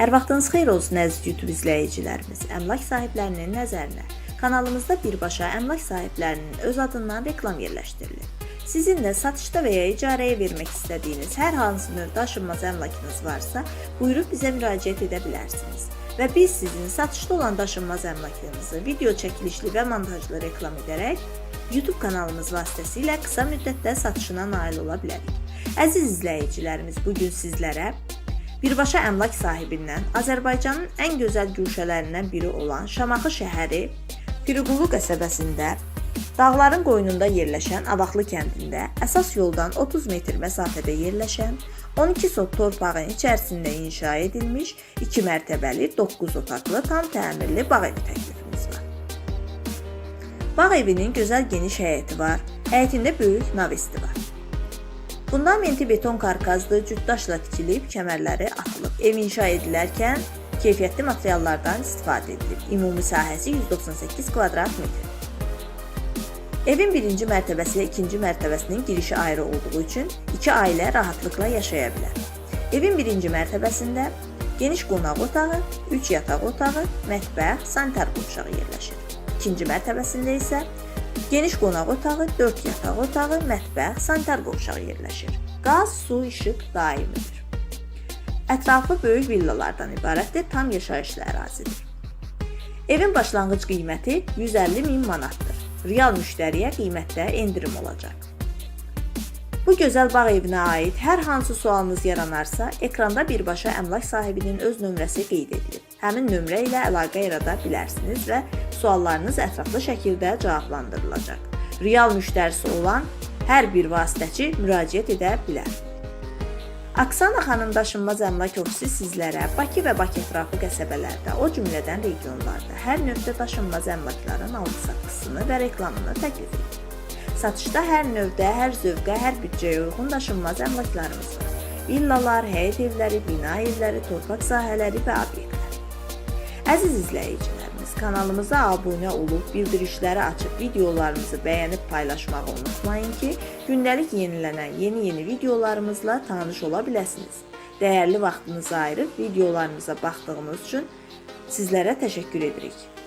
Hər vaxtınız xeyir olsun əziz YouTube izləyicilərimiz. Əmlak sahiblərinin nəzərinə kanalımızda birbaşa əmlak sahiblərinin öz adından reklam yerləşdirilir. Sizin də satışda və ya icarəyə vermək istədiyiniz hər hansı növ daşınmaz əmlakınız varsa, buyurub bizə müraciət edə bilərsiniz. Və biz sizin satışda olan daşınmaz əmlakınızı video çəkilişli və montajlı reklam edərək YouTube kanalımız vasitəsilə qısa müddətdə satışına nail ola bilərik. Əziz izləyicilərimiz, bu gün sizlərə Birbaşa əmlak sahibindən Azərbaycanın ən gözəl güşələrindən biri olan Şamaxı şəhəri Pirqulu qəsəbəsində dağların qoynunda yerləşən Avaxlı kəndində əsas yoldan 30 metr məsafədə yerləşən 12 sot torpağın içərisində inşa edilmiş 2 mərtəbəli 9 otaqlı tam təmirli bağ evi təklifimiz var. Bağ evinin gözəl geniş həyəti var. Həyətində böyük navesti var. Fundamenti beton karkazlı cüt daşla tikilib, kəmərləri atılıb. Ev inşa edilərkən keyfiyyətli materiallardan istifadə edilib. Ümumi sahəsi 198 kvadrat metr. Evin birinci mərtəbəsi ilə ikinci mərtəbəsinin girişi ayrı olduğu üçün iki ailə rahatlıqla yaşaya bilər. Evin birinci mərtəbəsində geniş qonaq otağı, 3 yataq otağı, mətbəx, sanitar qovşağı yerləşir. İkinci mərtəbəsində isə geniş qonaq otağı, 4 yataq otağı, mətbəx, sanitar qovşağı yerləşir. Qaz, su, işıq daimidir. Ətrafı böyük villalardan ibarətdir, tam yaşayışlı ərazidir. Evin başlanğıc qiyməti 150 min manatdır. Real müştəriyə qiymətdə endirim olacaq. Bu gözəl bağ evinə aid hər hansı sualınız yaranarsa, ekranda birbaşa əmlak sahibinin öz nömrəsi qeyd edilib. Həmin nömrə ilə əlaqə yarada bilərsiniz və suallarınız ətraflı şəkildə cavablandırılacaq. Real müştərisi olan hər bir vasitəçi müraciət edə bilər. Aksana xanım daşınmaz əmlak ofisi sizlərə Bakı və Bakı ətrafı qəsəbələrdə, o cümlədən regionlarda hər növdə daşınmaz əmlakların aldı-satqısını və reklamını təklif edir. Satışda hər növdə, hər zövqə, hər büdcəyə uyğun daşınmaz əmlaklarımız var. Villalar, həyət evləri, bina evləri, torpaq sahələri və obyektlər. Əziz izləyicilərimiz, kanalımıza abunə olub, bildirişləri açıb, videolarımızı bəyənib paylaşmağı unutmayın ki, gündəlik yenilənən yeni-yeni videolarımızla tanış ola biləsiniz. Dəyərli vaxtınızı ayırıb videolarımıza baxdığınız üçün sizlərə təşəkkür edirik.